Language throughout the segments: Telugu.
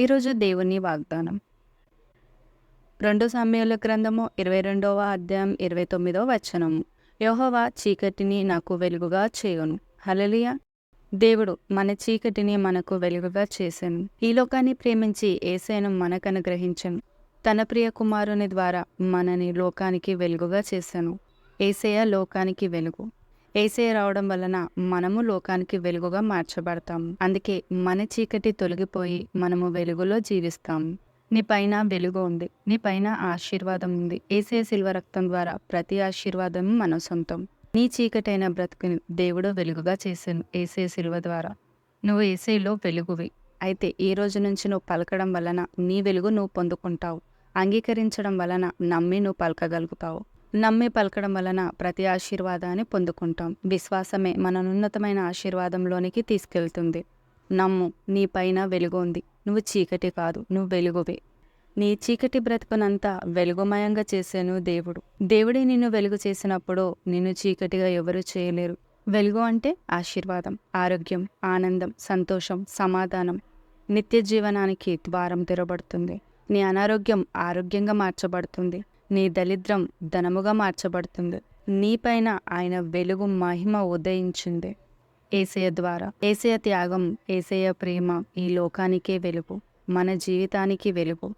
ఈరోజు దేవుని వాగ్దానం. రెండు సమయాల గ్రంథము ఇరవై రెండవ అధ్యాయం ఇరవై తొమ్మిదవ వచనము. యెహోవా చీకటిని నాకు వెలుగుగా చేయను. హలలియ దేవుడు మన చీకటిని మనకు వెలుగుగా చేశాను ఈ లోకాన్ని ప్రేమించి ఏసైను మనకు అనుగ్రహించను తన ప్రియ కుమారుని ద్వారా మనని లోకానికి వెలుగుగా చేశాను ఏసయ లోకానికి వెలుగు. ఏసయ రావడం వలన మనము లోకానికి వెలుగుగా మార్చబడతాం. అందుకే మన చీకటి తొలగిపోయి మనము వెలుగులో జీవిస్తాం. నీ పైన వెలుగు ఉంది. నీ పైన ఆశీర్వాదం ఉంది. ఏసే శిల్వ రక్తం ద్వారా ప్రతి ఆశీర్వాదం మన సొంతం. నీ చీకటైన బ్రతుకుని దేవుడు వెలుగుగా చేశాను ఏసే శిల్వ ద్వారా. నువ్వు ఏసేలో వెలుగువి. అయితే ఈ రోజు నుంచి నువ్వు పలకడం వలన నీ వెలుగు నువ్వు పొందుకుంటావు. అంగీకరించడం వలన నమ్మి నువ్వు పలకగలుగుతావు. నమ్మి పలకడం వలన ప్రతి ఆశీర్వాదాన్ని పొందుకుంటాం. విశ్వాసమే మననున్నతమైన ఆశీర్వాదంలోనికి తీసుకెళ్తుంది. నమ్ము నీ పైన వెలుగు ఉంది నువ్వు చీకటి కాదు నువ్వు వెలుగువే. నీ చీకటి బ్రతుకునంతా వెలుగుమయంగా చేశాను దేవుడు. దేవుడే నిన్ను వెలుగు చేసినప్పుడు నిన్ను చీకటిగా ఎవరు చేయలేరు. వెలుగు అంటే ఆశీర్వాదం ఆరోగ్యం ఆనందం సంతోషం సమాధానం. నిత్య జీవనానికి ద్వారం తెరబడుతుంది. నీ అనారోగ్యం ఆరోగ్యంగా మార్చబడుతుంది. నీ దరిద్రం ధనముగా మార్చబడుతుంది. నీపైన ఆయన వెలుగు మహిమ ఉదయించింది. ఏసయ ద్వారా. ఏసయ త్యాగం ఏసయ ప్రేమ ఈ లోకానికే వెలుగు. మన జీవితానికి వెలుగు.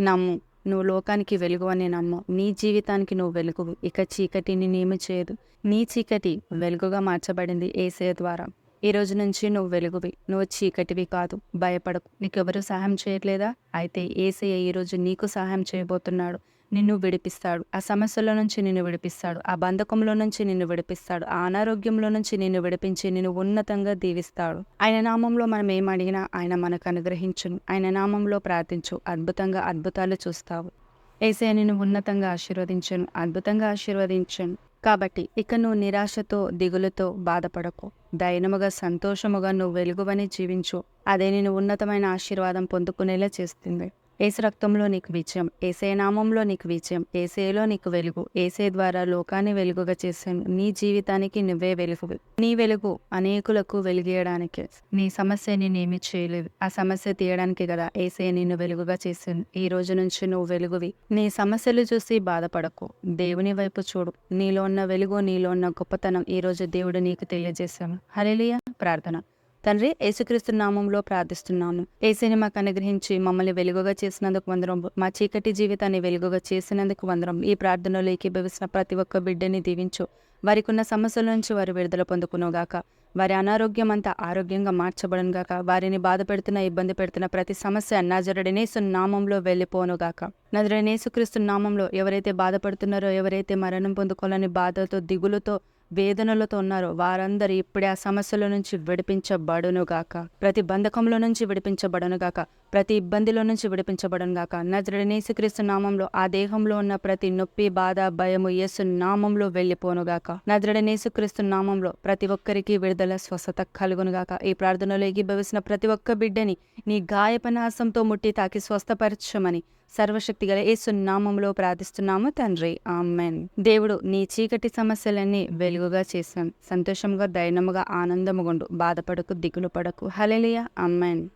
నమ్ము నువ్వు లోకానికి వెలుగు అని నమ్ము. నీ జీవితానికి నువ్వు వెలుగు. ఇక చీకటిని నేమి చేయదు. నీ చీకటి వెలుగుగా మార్చబడింది ఏసయ ద్వారా. ఈ రోజు నుంచి నువ్వు వెలుగువి. నువ్వు చీకటివి కాదు. భయపడకు. నీకెవరు సహాయం చేయట్లేదా? అయితే ఏసయ్య ఈరోజు నీకు సహాయం చేయబోతున్నాడు. నిన్ను విడిపిస్తాడు. ఆ సమస్యలో నుంచి నిన్ను విడిపిస్తాడు. ఆ బంధకంలో నుంచి నిన్ను విడిపిస్తాడు. ఆ అనారోగ్యంలో నుంచి నిన్ను విడిపించి నిన్ను ఉన్నతంగా దీవిస్తాడు. ఆయన నామంలో మనం ఏం అడిగినా ఆయన మనకు అనుగ్రహించును. ఆయన నామంలో ప్రార్థించు. అద్భుతంగా అద్భుతాలు చూస్తావు. ఏసే నిన్ను ఉన్నతంగా ఆశీర్వదించను. అద్భుతంగా ఆశీర్వదించను. కాబట్టి ఇక నువ్వు నిరాశతో దిగులుతో బాధపడకు. దైనముగా సంతోషముగా నువ్వు వెలుగువని జీవించు. అదే నేను ఉన్నతమైన ఆశీర్వాదం పొందుకునేలా చేస్తుంది. ఏసు రక్తంలో నీకు విజయం ఏసే నామంలో నీకు విజయం ఏసేలో నీకు వెలుగు ఏసే ద్వారా లోకాన్ని వెలుగుగా చేశాను నీ జీవితానికి నువ్వే వెలుగు నీ వెలుగు అనేకులకు వెలిగేయడానికి. నీ సమస్య నేనేమి చేయలేదు. ఆ సమస్య తీయడానికి కదా ఏసే నిన్ను వెలుగుగా చేశాను ఈ రోజు నుంచి నువ్వు వెలుగువి. నీ సమస్యలు చూసి బాధపడకు. దేవుని వైపు చూడు. నీలో ఉన్న వెలుగు నీలో ఉన్న గొప్పతనం ఈ రోజు దేవుడు నీకు తెలియజేశాను హరేలియా ప్రార్థన. తండ్రి యేసుక్రీస్తు నామంలో ప్రార్థిస్తున్నాను. ఏసీని మాకు అనుగ్రహించి మమ్మల్ని వెలుగుగా చేసినందుకు వందరం మా చీకటి జీవితాన్ని వెలుగుగా చేసినందుకు వందరం ఈ ప్రార్థనలో ఏకీభవిస్తున్న ప్రతి ఒక్క బిడ్డని దీవించు. వారికి ఉన్న సమస్యల నుంచి వారు విడుదల పొందుకునుగాక. వారి అనారోగ్యం అంతా ఆరోగ్యంగా మార్చబడనుగాక. వారిని బాధ పెడుతున్న ఇబ్బంది పెడుతున్న ప్రతి సమస్య నజరడనేసు నామంలో వెళ్ళిపోనుగాక. నజరడనేసుక్రీస్తు నామంలో ఎవరైతే బాధపడుతున్నారో ఎవరైతే మరణం పొందుకోవాలని బాధతో దిగులుతో వేదనలతో ఉన్నారో. వారందరూ ఇప్పుడే ఆ సమస్యల నుంచి విడిపించబడును గాక. ప్రతి బంధకంలో నుంచి విడిపించబడను గాక. ప్రతి ఇబ్బందిలో నుంచి విడిపించబడను గాక. నామంలో ఆ దేహంలో ఉన్న ప్రతి నొప్పి బాధ భయము యేసు నామంలో వెళ్ళిపోనుగాక గాక. నామంలో ప్రతి ఒక్కరికి విడుదల స్వస్థత కలుగును గాక. ఈ ప్రార్థనలో ఎగిభవిసిన ప్రతి ఒక్క బిడ్డని నీ గాయపనాసంతో ముట్టి తాకి స్వస్థపరచమని సర్వశక్తి గల ఏ సున్నామంలో ప్రార్థిస్తున్నాము తండ్రి. ఆమెన్. దేవుడు నీ చీకటి సమస్యలన్నీ వెలుగుగా చేశాను సంతోషంగా దైనముగా ఆనందముగుండు. బాధపడకు దిగులు పడకు. Hallelujah Amman